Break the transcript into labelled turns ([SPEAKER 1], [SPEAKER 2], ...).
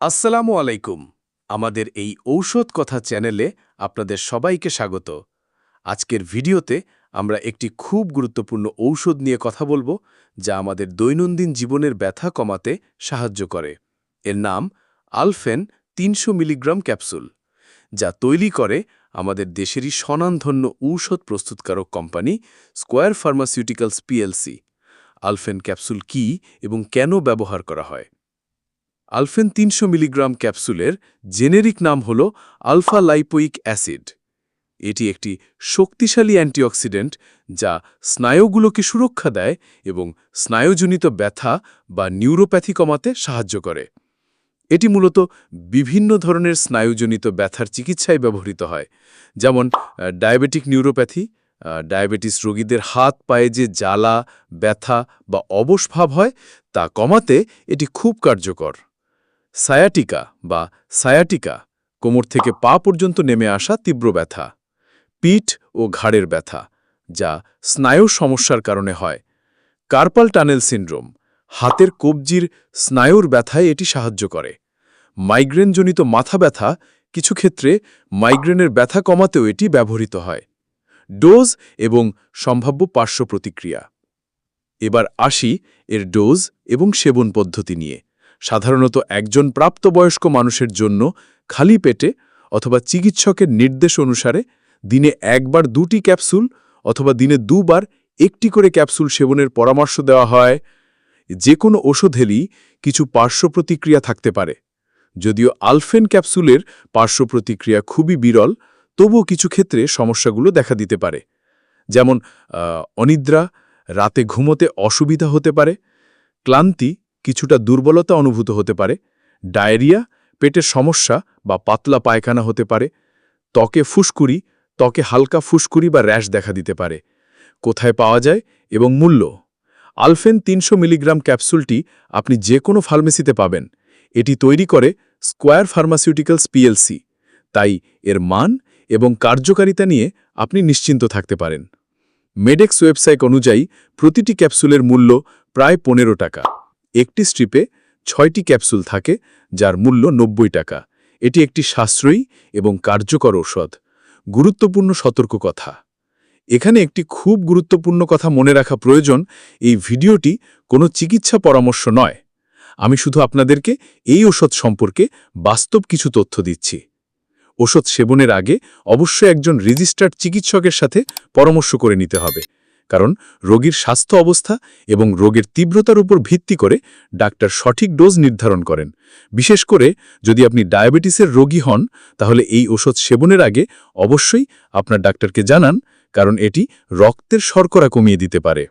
[SPEAKER 1] আসসালামু আলাইকুম। আমাদের এই ঔষধ কথা চ্যানেলে আপনাদের সবাইকে স্বাগত। আজকের ভিডিওতে আমরা একটি খুব গুরুত্বপূর্ণ ঔষধ নিয়ে কথা বলব, যা আমাদের দৈনন্দিন জীবনের ব্যথা কমাতে সাহায্য করে। এর নাম আলফেন তিনশো মিলিগ্রাম ক্যাপসুল, যা তৈরি করে আমাদের দেশেরই স্বনামধন্য ঔষধ প্রস্তুতকারক কোম্পানি স্কোয়ার ফার্মাসিউটিক্যালস পিএলসি। আলফেন ক্যাপসুল কি এবং কেন ব্যবহার করা হয়? আলফেন তিনশো মিলিগ্রাম ক্যাপসুলের জেনেরিক নাম হল আলফা লাইপোইক অ্যাসিড। এটি একটি শক্তিশালী অ্যান্টিঅক্সিডেন্ট যা স্নায়ুগুলোকে সুরক্ষা দেয় এবং স্নায়ুজনিত ব্যথা বা নিউরোপ্যাথি কমাতে সাহায্য করে। এটি মূলত বিভিন্ন ধরনের স্নায়ুজনিত ব্যথার চিকিৎসায় ব্যবহৃত হয়, যেমন ডায়াবেটিক নিউরোপ্যাথি ডায়াবেটিস রোগীদের হাত পায়ে যে জ্বালা, ব্যথা বা অবশ ভাব হয় তা কমাতে এটি খুব কার্যকর। সায়াটিকা বা সায়াটিকা, কোমর থেকে পা পর্যন্ত নেমে আসা তীব্র ব্যথা, পিঠ ও ঘাড়ের ব্যথা, যা স্নায়ুর সমস্যার কারণে হয়। কার্পাল টানেল সিন্ড্রোম, হাতের কবজির স্নায়ুর ব্যথায় এটি সাহায্য করে। মাইগ্রেনজনিত মাথা ব্যথা, কিছু ক্ষেত্রে মাইগ্রেনের ব্যথা কমাতেও এটি ব্যবহৃত হয়। ডোজ এবং সম্ভাব্য পার্শ্ব প্রতিক্রিয়া। এবার আসি এর ডোজ এবং সেবন পদ্ধতি নিয়ে। সাধারণত একজন প্রাপ্তবয়স্ক মানুষের জন্য খালি পেটে অথবা চিকিৎসকের নির্দেশ অনুসারে দিনে একবার দুটি ক্যাপসুল অথবা দিনে দুবার একটি করে ক্যাপসুল সেবনের পরামর্শ দেওয়া হয়। যে কোনো ওষুধেরই কিছু পার্শ্ব প্রতিক্রিয়া থাকতে পারে। যদিও আলফেন ক্যাপসুলের পার্শ্ব প্রতিক্রিয়া খুবই বিরল, তবুও কিছু ক্ষেত্রে সমস্যাগুলো দেখা দিতে পারে। যেমন অনিদ্রা, রাতে ঘুমোতে অসুবিধা হতে পারে, ক্লান্তি কিছুটা দুর্বলতা অনুভূত হতে পারে, ডায়রিয়া, পেটের সমস্যা বা পাতলা পায়খানা হতে পারে, ত্বকে ফুসকুড়ি, ত্বকে হালকা ফুসকুড়ি বা র্যাশ দেখা দিতে পারে। কোথায় পাওয়া যায় এবং মূল্য? আলফেন তিনশো মিলিগ্রাম ক্যাপসুলটি আপনি যে কোনো ফার্মেসিতে পাবেন। এটি তৈরি করে স্কোয়ার ফার্মাসিউটিক্যালস পিএলসি। তাই এর মান এবং কার্যকারিতা নিয়ে আপনি নিশ্চিন্ত থাকতে পারেন। মেডেক্স ওয়েবসাইট অনুযায়ী প্রতিটি ক্যাপসুলের মূল্য প্রায় পনেরো টাকা। একটি স্ট্রিপে ছয়টি ক্যাপসুল থাকে, যার মূল্য নব্বই টাকা। এটি একটি সাশ্রয়ী এবং কার্যকর ঔষধ। গুরুত্বপূর্ণ সতর্ক কথা। এখানে একটি খুব গুরুত্বপূর্ণ কথা মনে রাখা প্রয়োজন, এই ভিডিওটি কোনো চিকিৎসা পরামর্শ নয়। আমি শুধু আপনাদেরকে এই ওষুধ সম্পর্কে বাস্তব কিছু তথ্য দিচ্ছি। ওষুধ সেবনের আগে অবশ্যই একজন রেজিস্টার্ড চিকিৎসকের সাথে পরামর্শ করে নিতে হবে। কারণ রোগীর স্বাস্থ্য অবস্থা এবং রোগের তীব্রতার উপর ভিত্তি করে ডাক্তার সঠিক ডোজ নির্ধারণ করেন। বিশেষ করে যদি আপনি ডায়াবেটিসের রোগী হন, তাহলে এই ওষুধ সেবনের আগে অবশ্যই আপনার ডাক্তারকে জানান, কারণ এটি রক্তের শর্করা কমিয়ে দিতে পারে।